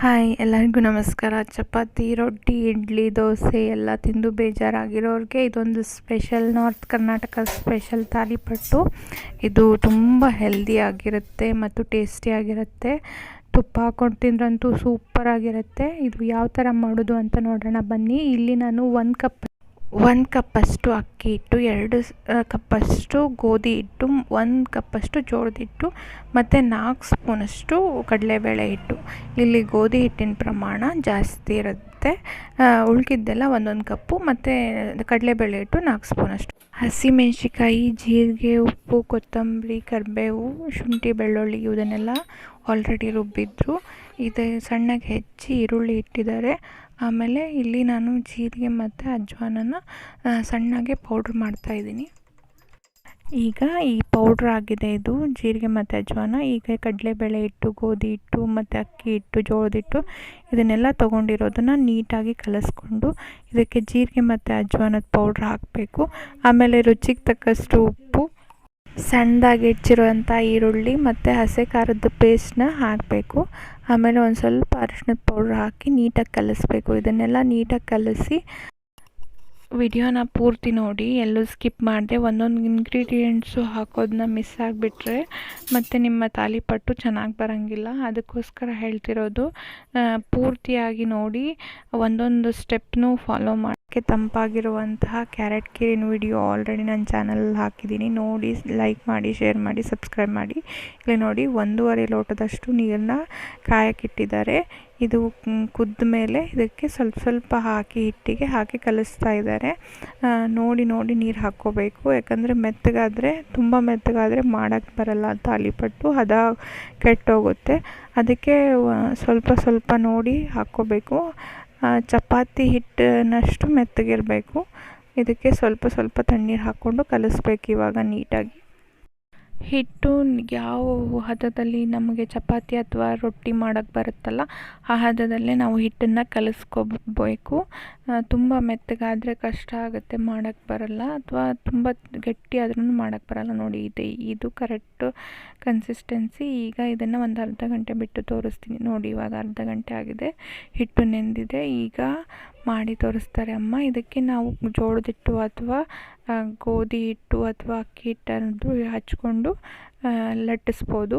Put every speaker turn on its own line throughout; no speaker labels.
Hi, ಎಲ್ಲರಿಗೂ ನಮಸ್ಕಾರ. ಚಪಾತಿ, ರೊಟ್ಟಿ, ಇಡ್ಲಿ, ದೋಸೆ ಎಲ್ಲ ತಿಂದು ಬೇಜಾರಾಗಿರೋರಿಗೆ ಇದೊಂದು special north Karnataka special thalipattu ಇದು ತುಂಬ ಹೆಲ್ದಿಯಾಗಿರುತ್ತೆ ಮತ್ತು ಟೇಸ್ಟಿಯಾಗಿರುತ್ತೆ ತುಪ್ಪ ಹಾಕ್ಕೊಂಡು ತಿಂದ್ರಂತೂ ಸೂಪರಾಗಿರುತ್ತೆ ಇದು ಯಾವ ಥರ ಮಾಡೋದು ಅಂತ ನೋಡೋಣ ಬನ್ನಿ. ಇಲ್ಲಿ ನಾನು ಒಂದು ಕಪ್ ಒಂದು ಕಪ್ಪಷ್ಟು ಅಕ್ಕಿ ಹಿಟ್ಟು ಎರಡು ಕಪ್ಪಷ್ಟು ಗೋಧಿ ಹಿಟ್ಟು ಒಂದು ಕಪ್ಪಷ್ಟು ಜೋಳದಿಟ್ಟು ಮತ್ತು ನಾಲ್ಕು ಸ್ಪೂನಷ್ಟು ಕಡಲೆಬೇಳೆ ಹಿಟ್ಟು ಇಲ್ಲಿ ಗೋಧಿ ಹಿಟ್ಟಿನ ಪ್ರಮಾಣ ಜಾಸ್ತಿ ಇರುತ್ತೆ. ಉಳ್ಕಿದ್ದೆಲ್ಲ ಒಂದೊಂದು ಕಪ್ಪು, ಮತ್ತು ಕಡಲೆಬೇಳೆ ಹಿಟ್ಟು ನಾಲ್ಕು ಸ್ಪೂನಷ್ಟು. ಹಸಿಮೆಣ್ಸಿಕಾಯಿ ಜೀರಿಗೆ, ಉಪ್ಪು, ಕೊತ್ತಂಬರಿ, ಕರಿಬೇವು, ಶುಂಠಿ, ಬೆಳ್ಳುಳ್ಳಿ ಇದನ್ನೆಲ್ಲ ಆಲ್ರೆಡಿ ರುಬ್ಬಿದ್ರು. ಇದೆ ಸಣ್ಣಗೆ ಹೆಚ್ಚಿ ಈರುಳ್ಳಿ ಇಟ್ಟಿದ್ದಾರೆ. ಆಮೇಲೆ ಇಲ್ಲಿ ನಾನು ಜೀರಿಗೆ ಮತ್ತು ಅಜ್ವಾನನ ಸಣ್ಣಗೆ ಪೌಡ್ರ್ ಮಾಡ್ತಾಯಿದ್ದೀನಿ ಈಗ ಈ ಪೌಡ್ರ್ ಆಗಿದೆ ಇದು, ಜೀರಿಗೆ ಮತ್ತು ಅಜ್ವಾನ. ಈಗ ಕಡಲೆಬೇಳೆ ಹಿಟ್ಟು, ಗೋಧಿ ಹಿಟ್ಟು ಮತ್ತು ಅಕ್ಕಿ ಹಿಟ್ಟು, ಜೋಳದ ಹಿಟ್ಟು ಇದನ್ನೆಲ್ಲ ತೊಗೊಂಡಿರೋದನ್ನು ನೀಟಾಗಿ ಕಲಸ್ಕೊಂಡು ಇದಕ್ಕೆ ಜೀರಿಗೆ ಮತ್ತು ಅಜ್ವಾನದ ಪೌಡ್ರ್ ಹಾಕಬೇಕು. ಆಮೇಲೆ ರುಚಿಗೆ ತಕ್ಕಷ್ಟು ಉಪ್ಪು ಸಣ್ಣದಾಗಿ ಹೆಚ್ಚಿರುವಂಥ ಈರುಳ್ಳಿ ಮತ್ತು ಹಸಿ ಖಾರದ ಪೇಸ್ಟನ್ನ ಹಾಕಬೇಕು. ಆಮೇಲೆ ಒಂದು ಸ್ವಲ್ಪ ಅರಿಶಿಣದ ಪೌಡ್ರ್ ಹಾಕಿ ನೀಟಾಗಿ ಕಲಿಸ್ಬೇಕು. ಇದನ್ನೆಲ್ಲ ನೀಟಾಗಿ ಕಲಸಿ ವಿಡಿಯೋನ ಪೂರ್ತಿ ನೋಡಿ. ಎಲ್ಲೂ ಸ್ಕಿಪ್ ಮಾಡಿದೆ. ಒಂದೊಂದು ಇಂಗ್ರೀಡಿಯೆಂಟ್ಸು ಹಾಕೋದನ್ನ ಮಿಸ್ ಆಗಿಬಿಟ್ರೆ ಮತ್ತು ನಿಮ್ಮ ತಾಲಿಪಟ್ಟು ಚೆನ್ನಾಗಿ ಬರೋಂಗಿಲ್ಲ. ಅದಕ್ಕೋಸ್ಕರ ಹೇಳ್ತಿರೋದು ಪೂರ್ತಿಯಾಗಿ ನೋಡಿ. ಒಂದೊಂದು ಸ್ಟೆಪ್ನೂ ಫಾಲೋ ಮಾಡೋಕ್ಕೆ ತಂಪಾಗಿರುವಂತಹ ಕ್ಯಾರೆಟ್ ಕಿರಿನ್ ವಿಡಿಯೋ ಆಲ್ರೆಡಿ ನನ್ನ ಚಾನಲಲ್ಲಿ ಹಾಕಿದ್ದೀನಿ. ನೋಡಿ ಲೈಕ್ ಮಾಡಿ ಶೇರ್ ಮಾಡಿ ಸಬ್ಸ್ಕ್ರೈಬ್ ಮಾಡಿ. ಇಲ್ಲಿ ನೋಡಿ, ಒಂದೂವರೆ ಲೋಟದಷ್ಟು ನೀರನ್ನ ಕಾಯಕ್ಕಿಟ್ಟಿದ್ದಾರೆ. ಇದು ಕುದ್ದ ಮೇಲೆ ಇದಕ್ಕೆ ಸ್ವಲ್ಪ ಸ್ವಲ್ಪ ಹಾಕಿ ಹಿಟ್ಟಿಗೆ ಹಾಕಿ ಕಲಿಸ್ತಾ ಇದ್ದಾರೆ. ನೋಡಿ ನೋಡಿ ನೀರು ಹಾಕ್ಕೋಬೇಕು. ಯಾಕಂದರೆ ಮೆತ್ತಗಾದರೆ, ತುಂಬ ಮೆತ್ತಗಾದರೆ ಮಾಡೋಕ್ಕೆ ಬರಲ್ಲ ತಾಲಿಪಟ್ಟು ಹದ ಕೆಟ್ಟೋಗುತ್ತೆ. ಅದಕ್ಕೆ ಸ್ವಲ್ಪ ಸ್ವಲ್ಪ ನೋಡಿ ಹಾಕ್ಕೋಬೇಕು. ಚಪಾತಿ ಹಿಟ್ಟಿನಷ್ಟು ಮೆತ್ತಗಿರಬೇಕು. ಇದಕ್ಕೆ ಸ್ವಲ್ಪ ಸ್ವಲ್ಪ ತಣ್ಣೀರು ಹಾಕ್ಕೊಂಡು ಕಲಿಸ್ಬೇಕು ಇವಾಗ ನೀಟಾಗಿ. ಹಿಟ್ಟು ಯಾವ ಹದದಲ್ಲಿ ನಮಗೆ ಚಪಾತಿ ಅಥವಾ ರೊಟ್ಟಿ ಮಾಡೋಕ್ಕೆ ಬರುತ್ತಲ್ಲ, ಆ ಹದದಲ್ಲೇ ನಾವು ಹಿಟ್ಟನ್ನು ಕಲಸ್ಕೋಬೇಕು. ತುಂಬ ಮೆತ್ತಗಾದರೆ ಕಷ್ಟ ಆಗುತ್ತೆ ಮಾಡೋಕ್ಕೆ ಬರಲ್ಲ. ಅಥವಾ ತುಂಬ ಗಟ್ಟಿ ಆದ್ರೂ ಮಾಡೋಕ್ಕೆ ಬರಲ್ಲ. ನೋಡಿ, ಇದೆ, ಇದು ಕರೆಕ್ಟು ಕನ್ಸಿಸ್ಟೆನ್ಸಿ ಈಗ ಇದನ್ನು ಒಂದು ಅರ್ಧ ಗಂಟೆ ಬಿಟ್ಟು ತೋರಿಸ್ತೀನಿ. ನೋಡಿ, ಇವಾಗ ಅರ್ಧ ಗಂಟೆ ಆಗಿದೆ. ಹಿಟ್ಟು ನೆಂದಿದೆ. ಈಗ ಮಾಡಿ ತೋರಿಸ್ತಾರೆ. ಅಮ್ಮ, ಇದಕ್ಕೆ ನಾವು ಜೋಳದ ಹಿಟ್ಟು ಅಥವಾ ಗೋಧಿ ಹಿಟ್ಟು ಅಥವಾ ಅಕ್ಕಿ ಹಿಟ್ಟನ್ನು ಹಚ್ಕೊಂಡು ಲಟ್ಟಿಸ್ಬೋದು.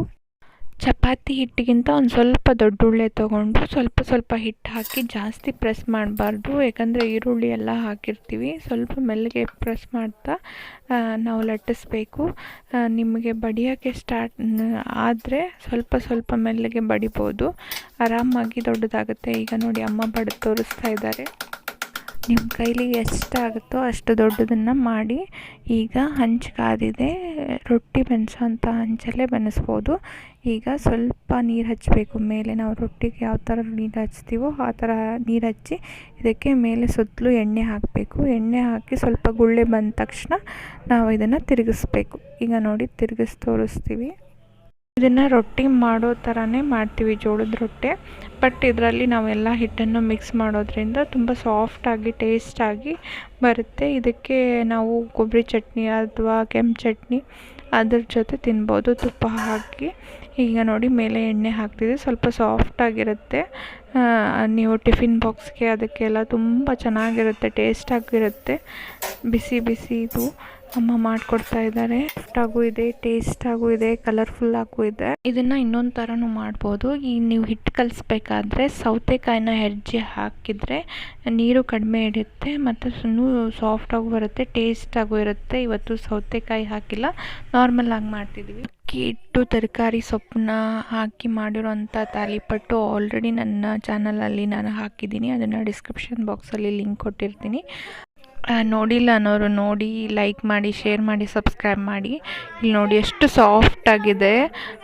ಚಪಾತಿ ಹಿಟ್ಟಿಗಿಂತ ಒಂದು ಸ್ವಲ್ಪ ದೊಡ್ಡ ಉಳ್ಳೆ ತೊಗೊಂಡು ಸ್ವಲ್ಪ ಸ್ವಲ್ಪ ಹಿಟ್ಟು ಹಾಕಿ ಜಾಸ್ತಿ ಪ್ರೆಸ್ ಮಾಡಬಾರ್ದು. ಯಾಕಂದರೆ ಈರುಳ್ಳಿ ಎಲ್ಲ ಹಾಕಿರ್ತೀವಿ. ಸ್ವಲ್ಪ ಮೆಲ್ಲಗೆ ಪ್ರೆಸ್ ಮಾಡ್ತಾ ನಾವು ಲಟ್ಟಿಸ್ಬೇಕು. ನಿಮಗೆ ಬಡಿಯೋಕ್ಕೆ ಸ್ಟಾರ್ಟ್ ಆದರೆ ಸ್ವಲ್ಪ ಸ್ವಲ್ಪ ಮೆಲ್ಲಗೆ ಬಡಿಬೋದು. ಆರಾಮಾಗಿ ದೊಡ್ಡದಾಗುತ್ತೆ. ಈಗ ನೋಡಿ ಅಮ್ಮ ಬಡಿದು ತೋರಿಸ್ತಾ ಇದ್ದಾರೆ. ನಿಮ್ಮ ಕೈಲಿ ಎಷ್ಟಾಗುತ್ತೋ ಅಷ್ಟು ದೊಡ್ಡದನ್ನು ಮಾಡಿ ಈಗ ಹಂಚು ಕಾದಿದೆ ರೊಟ್ಟಿ ಬೆನ್ಸೋಂಥ ಹಂಚಲ್ಲೇ ಬೆನೆಸ್ಬೋದು. ಈಗ ಸ್ವಲ್ಪ ನೀರು ಹಚ್ಚಬೇಕು ಮೇಲೆ ನಾವು ರೊಟ್ಟಿಗೆ ಯಾವ ಥರ ನೀರು ಹಚ್ತೀವೋ ಆ ಥರ ನೀರು ಹಚ್ಚಿ ಇದಕ್ಕೆ ಮೇಲೆ ಸುತ್ತಲೂ ಎಣ್ಣೆ ಹಾಕಬೇಕು. ಎಣ್ಣೆ ಹಾಕಿ ಸ್ವಲ್ಪ ಗುಳ್ಳೆ ಬಂದ ತಕ್ಷಣ ನಾವು ಇದನ್ನು ತಿರುಗಿಸ್ಬೇಕು. ಈಗ ನೋಡಿ ತಿರುಗಿಸಿ ತೋರಿಸ್ತೀವಿ. ಇದನ್ನು ರೊಟ್ಟಿ ಮಾಡೋ ಥರನೇ ಮಾಡ್ತೀವಿ ಜೋಳದ ರೊಟ್ಟಿ. ಬಟ್ ಇದರಲ್ಲಿ ನಾವೆಲ್ಲ ಹಿಟ್ಟನ್ನು ಮಿಕ್ಸ್ ಮಾಡೋದ್ರಿಂದ ತುಂಬ ಸಾಫ್ಟಾಗಿ ಟೇಸ್ಟಾಗಿ ಬರುತ್ತೆ. ಇದಕ್ಕೆ ನಾವು ಕೊಬ್ಬರಿ ಚಟ್ನಿ ಅಥವಾ ಕೆಂಪು ಚಟ್ನಿ ಅದ್ರ ಜೊತೆ ತಿನ್ಬೋದು. ತುಪ್ಪ ಹಾಕಿ. ಈಗ ನೋಡಿ ಮೇಲೆ ಎಣ್ಣೆ ಹಾಕ್ತಿದ್ದೆ. ಸ್ವಲ್ಪ ಸಾಫ್ಟಾಗಿರುತ್ತೆ ನೀವು ಟಿಫಿನ್ ಬಾಕ್ಸ್ಗೆ ಅದಕ್ಕೆಲ್ಲ ತುಂಬ ಚೆನ್ನಾಗಿರುತ್ತೆ ಟೇಸ್ಟಾಗಿರುತ್ತೆ ಬಿಸಿ ಬಿಸಿ ಇದು. ಅಮ್ಮ ಮಾಡ್ಕೊಡ್ತಾ ಇದ್ದಾರೆ. ಸಾಫ್ಟಾಗೂ ಇದೆ ಟೇಸ್ಟಾಗೂ ಇದೆ ಕಲರ್ಫುಲ್ಲಾಗೂ ಇದೆ. ಇದನ್ನ ಇನ್ನೊಂದು ಥರನೂ ಮಾಡ್ಬೋದು. ಈ ನೀವು ಹಿಟ್ಟು ಕಲಿಸ್ಬೇಕಾದ್ರೆ ಸೌತೆಕಾಯಿನ ಹೆಜ್ಜೆ ಹಾಕಿದರೆ ನೀರು ಕಡಿಮೆ ಇಡುತ್ತೆ ಮತ್ತು ಸುನ್ನು ಸಾಫ್ಟಾಗೂ ಬರುತ್ತೆ ಟೇಸ್ಟಾಗೂ ಇರುತ್ತೆ. ಇವತ್ತು ಸೌತೆಕಾಯಿ ಹಾಕಿಲ್ಲ ನಾರ್ಮಲ್ ಆಗಿ ಮಾಡ್ತಿದ್ದೀವಿ ಅಕ್ಕಿ ಹಿಟ್ಟು, ತರಕಾರಿ ಸೊಪ್ಪನ್ನ ಹಾಕಿ ಮಾಡಿರೋಂಥ ತಾಲಿಪಟ್ಟು ಆಲ್ರೆಡಿ ನನ್ನ ಚಾನಲಲ್ಲಿ ನಾನು ಹಾಕಿದ್ದೀನಿ. ಅದನ್ನು ಡಿಸ್ಕ್ರಿಪ್ಷನ್ ಬಾಕ್ಸಲ್ಲಿ ಲಿಂಕ್ ಕೊಟ್ಟಿರ್ತೀನಿ. ನೋಡಿಲ್ಲ ಅನ್ನೋರು ನೋಡಿ ಲೈಕ್ ಮಾಡಿ ಶೇರ್ ಮಾಡಿ ಸಬ್ಸ್ಕ್ರೈಬ್ ಮಾಡಿ. ಇಲ್ಲಿ ನೋಡಿ ಎಷ್ಟು ಸಾಫ್ಟಾಗಿದೆ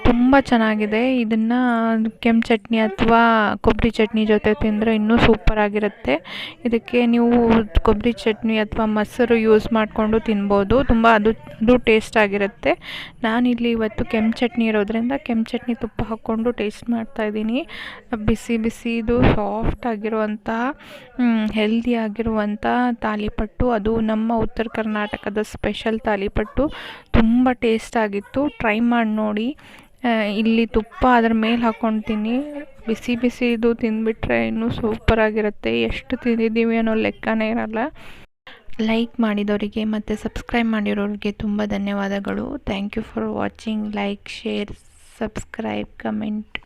ತುಂಬ ಚೆನ್ನಾಗಿದೆ. ಇದನ್ನು ಕೆಂಪು ಚಟ್ನಿ ಅಥವಾ ಕೊಬ್ಬರಿ ಚಟ್ನಿ ಜೊತೆ ತಿಂದರೆ ಇನ್ನೂ ಸೂಪರಾಗಿರುತ್ತೆ ಇದಕ್ಕೆ ನೀವು ಕೊಬ್ಬರಿ ಚಟ್ನಿ ಅಥವಾ ಮೊಸರು ಯೂಸ್ ಮಾಡಿಕೊಂಡು ತಿನ್ಬೋದು. ತುಂಬ ಅದು ಅದು ಟೇಸ್ಟಾಗಿರುತ್ತೆ ನಾನಿಲ್ಲಿ ಇವತ್ತು ಕೆಂಪು ಚಟ್ನಿ ಇರೋದ್ರಿಂದ ಕೆಂಪು ಚಟ್ನಿ ತುಪ್ಪ ಹಾಕ್ಕೊಂಡು ಟೇಸ್ಟ್ ಮಾಡ್ತಾಯಿದ್ದೀನಿ ಬಿಸಿ ಬಿಸಿದು ಆಗಿರುವಂತಹ ಹೆಲ್ದಿ ಆಗಿರುವಂಥ ತಾಲಿಪಟ್ಟು. ಅದು ನಮ್ಮ ಉತ್ತರ ಕರ್ನಾಟಕದ ಸ್ಪೆಷಲ್ ತಾಲಿಪಟ್ಟು. ತುಂಬ ಟೇಸ್ಟ್ ಆಗಿತ್ತು. ಟ್ರೈ ಮಾಡಿ ನೋಡಿ. ಇಲ್ಲಿ ತುಪ್ಪ ಅದ್ರ ಮೇಲೆ ಹಾಕ್ಕೊತೀನಿ. ಬಿಸಿ ಬಿಸಿ ಇದು ತಿಂದುಬಿಟ್ರೆ ಇನ್ನೂ ಸೂಪರಾಗಿರುತ್ತೆ ಎಷ್ಟು ತಿಂದಿದ್ದೀವಿ ಅನ್ನೋ ಲೆಕ್ಕನೇ ಇರಲ್ಲ. ಲೈಕ್ ಮಾಡಿದವರಿಗೆ ಮತ್ತು ಸಬ್ಸ್ಕ್ರೈಬ್ ಮಾಡಿರೋರಿಗೆ ತುಂಬ ಧನ್ಯವಾದಗಳು. Thank you for watching like share subscribe comment